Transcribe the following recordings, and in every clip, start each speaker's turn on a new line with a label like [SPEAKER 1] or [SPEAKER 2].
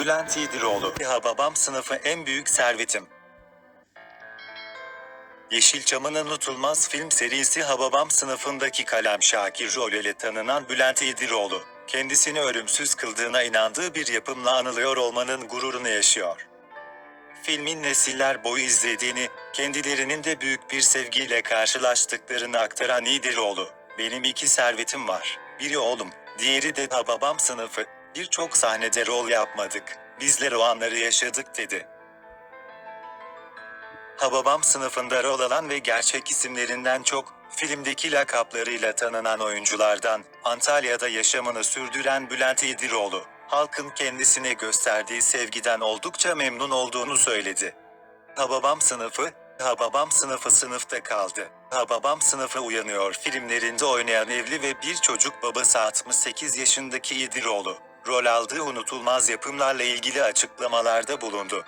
[SPEAKER 1] Bülent İdiroğlu. Ha babam sınıfı en büyük servetim. Yeşilçam'ın unutulmaz film serisi Hababam sınıfındaki kalem Şakir rolüyle tanınan Bülent İdiroğlu, kendisini ölümsüz kıldığına inandığı bir yapımla anılıyor olmanın gururunu yaşıyor. Filmin nesiller boyu izlediğini, kendilerinin de büyük bir sevgiyle karşılaştıklarını aktaran İdiroğlu, benim iki servetim var, biri oğlum, diğeri de Hababam sınıfı, birçok sahnede rol yapmadık, bizler o anları yaşadık dedi. Hababam sınıfında rol alan ve gerçek isimlerinden çok, filmdeki lakaplarıyla tanınan oyunculardan, Antalya'da yaşamını sürdüren Bülent İdiroğlu, halkın kendisine gösterdiği sevgiden oldukça memnun olduğunu söyledi. Hababam sınıfı, Hababam sınıfı sınıfta kaldı. Hababam sınıfı uyanıyor filmlerinde oynayan evli ve bir çocuk babası 68 yaşındaki İdiroğlu, rol aldığı unutulmaz yapımlarla ilgili açıklamalarda bulundu.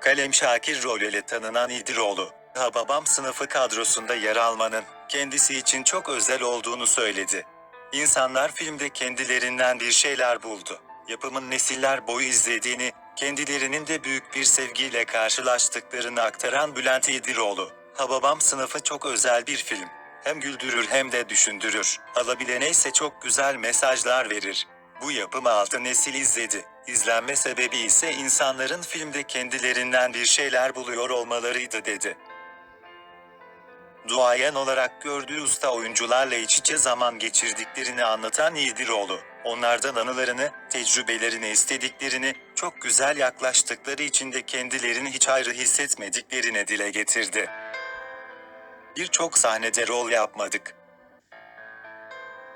[SPEAKER 1] Kalem Şakir rolüyle tanınan İdiroğlu, Hababam sınıfı kadrosunda yer almanın kendisi için çok özel olduğunu söyledi. İnsanlar filmde kendilerinden bir şeyler buldu. Yapımın nesiller boyu izlediğini, kendilerinin de büyük bir sevgiyle karşılaştıklarını aktaran Bülent İdiroğlu, Hababam sınıfı çok özel bir film. Hem güldürür hem de düşündürür. Alabilene ise çok güzel mesajlar verir. Bu yapımı altı nesil izledi. İzlenme sebebi ise insanların filmde kendilerinden bir şeyler buluyor olmalarıydı dedi. Duayen olarak gördüğü usta oyuncularla iç içe zaman geçirdiklerini anlatan Yiğidiroğlu, onlardan anılarını, tecrübelerini istediklerini, çok güzel yaklaştıkları için de kendilerini hiç ayrı hissetmediklerini dile getirdi. Birçok sahnede rol yapmadık.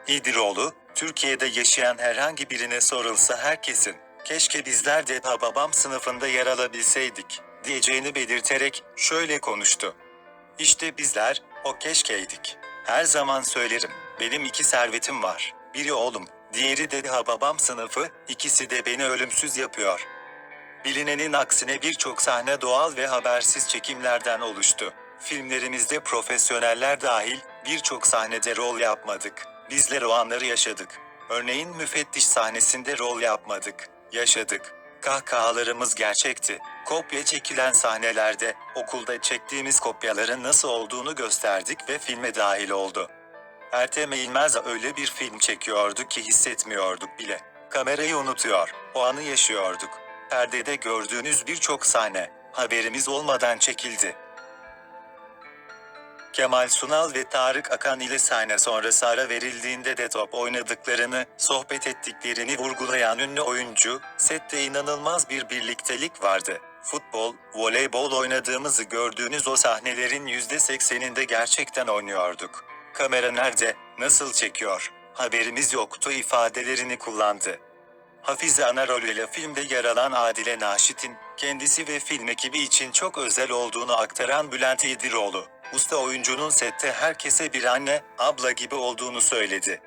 [SPEAKER 1] İdiroğlu, Türkiye'de yaşayan herhangi birine sorulsa herkesin, keşke bizler de Hababam sınıfında yer alabilseydik, diyeceğini belirterek şöyle konuştu. İşte bizler, o keşkeydik. Her zaman söylerim, benim iki servetim var. Biri oğlum, diğeri de Hababam sınıfı, ikisi de beni ölümsüz yapıyor. Bilinenin aksine birçok sahne doğal ve habersiz çekimlerden oluştu. Filmlerimizde profesyoneller dahil birçok sahnede rol yapmadık. Bizler o anları yaşadık. Örneğin müfettiş sahnesinde rol yapmadık. Yaşadık. Kahkahalarımız gerçekti. Kopya çekilen sahnelerde okulda çektiğimiz kopyaların nasıl olduğunu gösterdik ve filme dahil oldu. Ertem Eğilmez öyle bir film çekiyordu ki hissetmiyorduk bile. Kamerayı unutuyor, o anı yaşıyorduk. Perdede gördüğünüz birçok sahne, haberimiz olmadan çekildi. Kemal Sunal ve Tarık Akan ile sahne sonrası ara verildiğinde de top oynadıklarını, sohbet ettiklerini vurgulayan ünlü oyuncu, sette inanılmaz bir birliktelik vardı. Futbol, voleybol oynadığımızı gördüğünüz o sahnelerin %80'inde gerçekten oynuyorduk. Kamera nerede, nasıl çekiyor, haberimiz yoktu ifadelerini kullandı. Hafize ana rolüyle filmde yer alan Adile Naşit'in kendisi ve film ekibi için çok özel olduğunu aktaran Bülent İdiroğlu, usta oyuncunun sette herkese bir anne, abla gibi olduğunu söyledi.